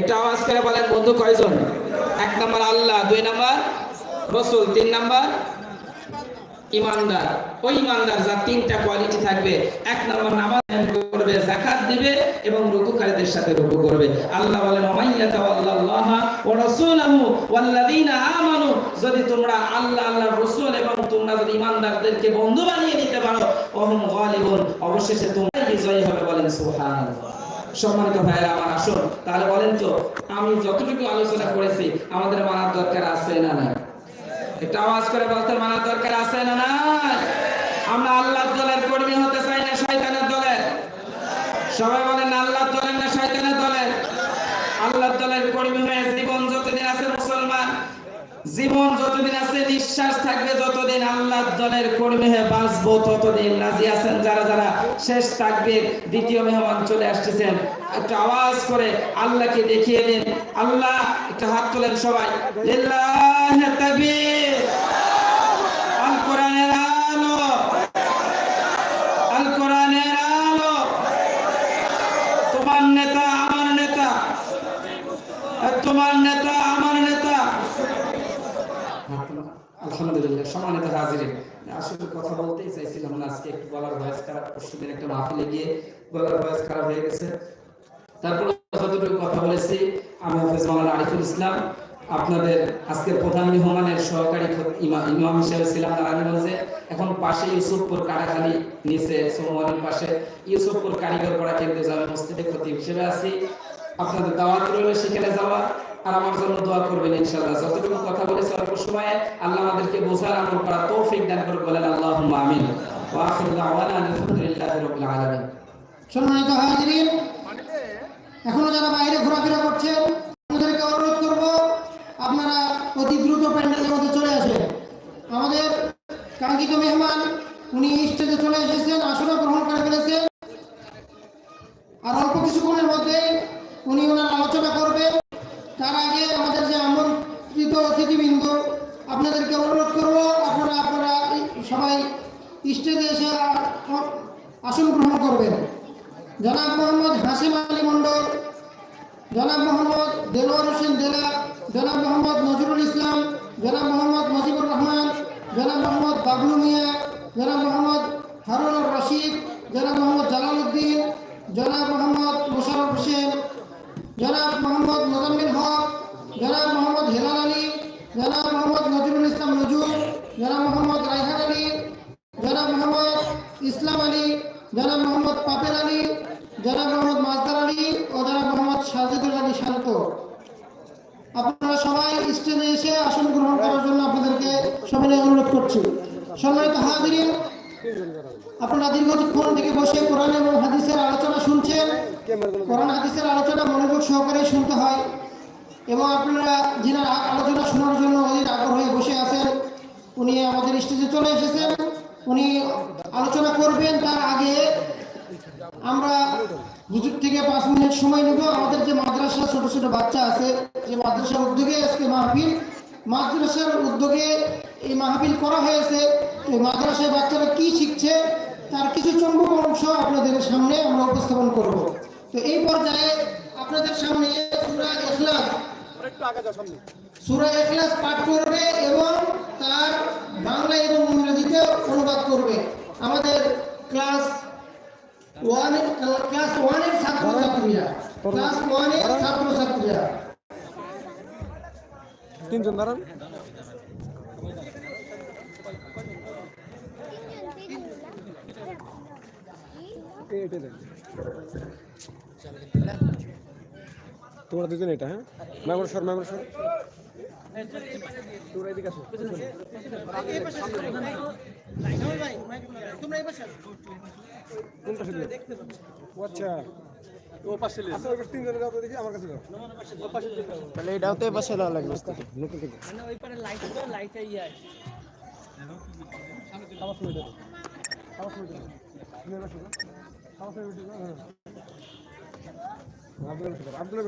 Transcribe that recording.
একটা আওয়াজ করে বলেন, বন্ধু কয়জন? এক নাম্বার আল্লাহ, দুই নাম্বার রসুল, তিন নাম্বার ইমানদার। ওই ইমানদার যার তিনটা কোয়ালিটি থাকবে, এক নম্বর নামাজ করবে, যাকাত দিবে এবং রুকুকারীদের সাথে রুকু করবে। আল্লাহ ওয়াল্লাযীনা আমানু। যদি তোমরা আল্লাহ, আল্লাহর রাসূল এবং তোমরা যদি ইমানদারদেরকে বন্ধু বানিয়ে নিতে পারো গালিবুন। অবশেষে তোমরা বিজয়ী হবে বলেন, সুবহানাল্লাহ। সম্মানিত ভাইয়েরা, আমার আসুন তাহলে বলেন তো, আমি যতটুকু আলোচনা করেছি, আমাদের মানার দরকার আছে না নাই? একটা আওয়াজ করে বলতে, মানার দরকার আছে না না আমরা আল্লাহর দলের কর্মী হতে চাই না শয়তানের দলের? সবাই বলেন, আল্লাহর দলের না শয়তানের দলের? আল্লাহর দলের কর্মী হয়ে জীবন যতদিন আছে মুসলমান জীবন যতদিন আছে, নিঃশ্বাস থাকবে যতদিন আল্লাহর দলের কর্মী হয়ে বাঁচবো, ততদিন রাজি আছেন যারা যারা শেষ থাকবে দ্বিতীয় মেহমান চলে আসতেছেন। একটা আওয়াজ করে আল্লাহকে দেখিয়ে দিন। আল্লাহ, একটা হাত তোলেন সবাই। আল কোরআনের আলো আল। কোরআনের আলো। তোমার নেতা, আমার নেতা। তোমার নেতা আমার নেতা আলহামদুলিল্লাহ, সম্মানিত আসলে কথা চাইছিলাম না, আজকে একটু ভয়েস খারাপ একটা মাহফিলে গিয়ে ভয়েস খারাপ হয়ে গেছে। তারপর যতটুকু কথা বলেছি, আমি আরিফুল ইসলাম, আপনাদের আজকের প্রধান মেহমানের সহকারী ইমাম হিসেবে ছিলাম এখন পাশে ইউসুফপুর কাটাখালী নিচে পাশে ইউসুফপুর কারিগর পড়া কেন্দ্রে জামে মসজিদে খতিব হিসেবে আছি। আপনাদের দাওয়াত রইল সেখানে যাওয়া। আর আমার জন্য দোয়া করবেন ইনশাআল্লাহ। যতটুকু কথা বলেছি অল্প সময়ে আল্লাহ আমাদেরকে বোঝার আমল করা তৌফিক দান করে বলেন আল্লাহুম্মা আমিন। এখনও যারা বাইরে ঘোরাফেরা করছেন আপনাদেরকে অনুরোধ করব, আপনারা অতি দ্রুত প্যান্ডেলের মধ্যে চলে আসেন। আমাদের কাঙ্ক্ষিত মেহমান, উনি স্টেজে চলে এসেছেন, আসনও গ্রহণ করে ফেলেছেন। আর অল্প কিছুক্ষণের মধ্যে উনি ওনার আলোচনা করবেন তার আগে আমাদের যে আমন্ত্রিত অতিথিবৃন্দ আপনাদেরকে অনুরোধ করব আপনারা আপনারা এই সবাই স্টেজে এসে আসন গ্রহণ করবেন জনাব মোহাম্মদ হাসিম আলী মণ্ডল জনাব মোহাম্মদ দেলোয়ার হোসেন দেলা জনাব মোহাম্মদ নজরুল ইসলাম জনাব মোহাম্মদ মজিবুর রহমান জনাব মোহাম্মদ বাবলু মিয়া জনাব মোহাম্মদ হারুনুর রশিদ জনাব মোহাম্মদ জালাল উদ্দিন জনাব মোহাম্মদ মোশারফ হোসেন জনাব মোহাম্মদ মোজাম্মিল হক জনাব মোহাম্মদ হেলাল আলী জনাব মোহাম্মদ নজরুল ইসলাম নজরুল জনাব মোহাম্মদ রাইহান আলী জনাব মোহাম্মদ ইসলাম আলী, জনাব মোহাম্মদ পাপেল আলী, জনাব মোহাম্মদ মাজদার আলী ও জনাব মোহাম্মদ সাজেদুল আলী শান্ত আপনারা সবাই স্টেজে এসে আসন গ্রহণ করার জন্য আপনাদেরকে সবাই অনুরোধ করছি। সম্মানিত হাজিরিন, আপনারা দীর্ঘক্ষণ থেকে বসে কোরআন এবং হাদিসের আলোচনা শুনছেন। কোরআন, হাদিসের আলোচনা মনোযোগ সহকারে শুনতে হয় এবং আপনারা যিনি আলোচনা শোনার জন্য অধীর আগ্রহ হয়ে বসে আছেন, উনি আমাদের স্টেজে চলে এসেছেন। উনি আলোচনা করবেন, তার আগে আমরা হুজুর থেকে পাঁচ মিনিট সময় নেব। আমাদের যে মাদ্রাসা, ছোট ছোট বাচ্চা আছে, যে মাদ্রাসার উদ্যোগে আজকে মাহফিল, মাদ্রাসার উদ্যোগে এই মাহফিল করা হয়েছে। তো মাদ্রাসায় বাচ্চারা কি শিখছে, তার কিছু চম্বক অংশ আপনাদের সামনে আমরা উপস্থাপন করব। তো এই পর্যায়ে আপনাদের সামনে সুরা এখলাস, সূরা ইখলাস পাঠ করবে এবং তার বাংলা এবং ইংরেজিতে অনুবাদ করবে আমাদের ক্লাস ওয়ানের ক্লাস ওয়ানের ছাত্রছাত্রীরা ক্লাস ওয়ানের ছাত্রছাত্রীরা তিনজন দাঁড়ান এটা দেন তোমরা দুজন এটা হ্যাঁ মেমর সর মেমর সর তোমরা এদিকে আসো কোন পাশে দিবে? ও আচ্ছা ও পাশে আচ্ছা ওই পাশে তিনজনের যাও তো দেখি আমার কাছে যাও তাহলে এটাও তো পাশে দেওয়া লাগবে নতুন থেকে সময় দেবো হ্যাঁ আব্দুল